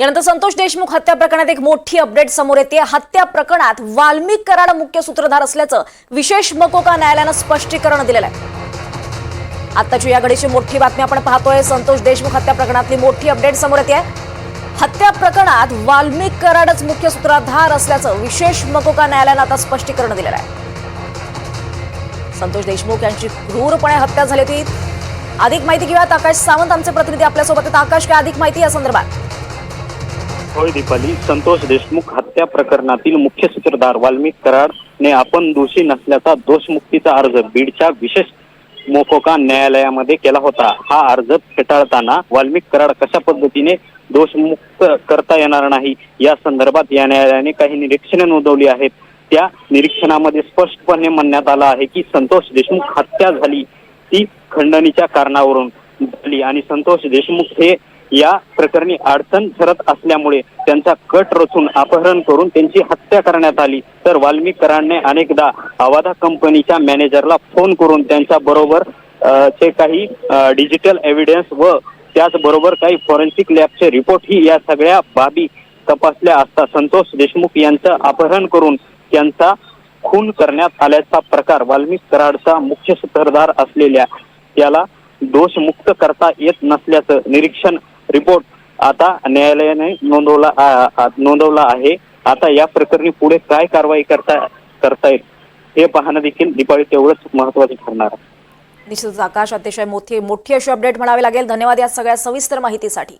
यानंतर संतोष देशमुख हत्या प्रकरणात एक मोठी अपडेट समोर येते. हत्या प्रकरणात वाल्मिक कराड मुख्य सूत्रधार असल्याचं विशेष मकोका न्यायालयानं स्पष्टीकरण दिलेलं आहे. आताची या घडीची मोठी बातमी आपण पाहतोय. संतोष देशमुख हत्या प्रकरणातली मोठी अपडेट समोर येते. हत्या प्रकरणात वाल्मिक कराडच मुख्य सूत्रधार असल्याचं विशेष मकोका न्यायालयानं आता स्पष्टीकरण दिलेलं आहे. संतोष देशमुख यांची क्रूरपणे हत्या झाली होती. अधिक माहिती घेऊयात. आकाश सावंत आमचे प्रतिनिधी आपल्यासोबत आकाश काय अधिक माहिती या संदर्भात? होय दीपाली संतोष देशमुख हत्या प्रकरणातील मुख्य सूत्रधार वाल्मिक कराडने आपण दोषी नसल्याचा दोषमुक्तीचा अर्ज बीडच्या विशेष मोकोका न्यायालयामध्ये केला होता. हा अर्ज फेटाळताना वाल्मिक कराड कशा पद्धतीने दोषमुक्त करता येणार नाही? या संदर्भात या न्यायालयाने काही निरीक्षणे नोंदवली आहेत. त्या निरीक्षणामध्ये स्पष्टपणे म्हणण्यात आलं आहे की संतोष देशमुख हत्या झाली. ती खंडणीच्या कारणावरून झाली आणि संतोष देशमुख हे या प्रकरणी अडचण ठरत असल्यामुळे त्यांचा कट रचून अपहरण करून त्यांची हत्या करण्यात आली. तर वाल्मिक अनेकदा अवाधा कंपनीच्या मॅनेजरला फोन करून त्यांच्या बरोबर चे काही डिजिटल एव्हिडन्स व त्याचबरोबर काही फॉरेन्सिक लॅबचे रिपोर्ट ही या सगळ्या बाबी तपासल्या असता संतोष देशमुख यांचं अपहरण करून त्यांचा खून करण्यात आल्याचा प्रकार वाल्मिक कराडचा मुख्य सूत्रधार असलेल्या त्याला दोषमुक्त करता येत नसल्याचं निरीक्षण रिपोर्ट आता न्यायालयाने नोंदवला नोंदवला आहे. आता या प्रकरणी पुढे काय कारवाई करता करता येईल हे पाहणं देखील दिपाळी तेवढंच महत्वाचं ठरणार आहे. निश्चितच आकाश अतिशय मोठी मोठी अशी अपडेट म्हणावी लागेल. धन्यवाद या सगळ्या सविस्तर माहितीसाठी.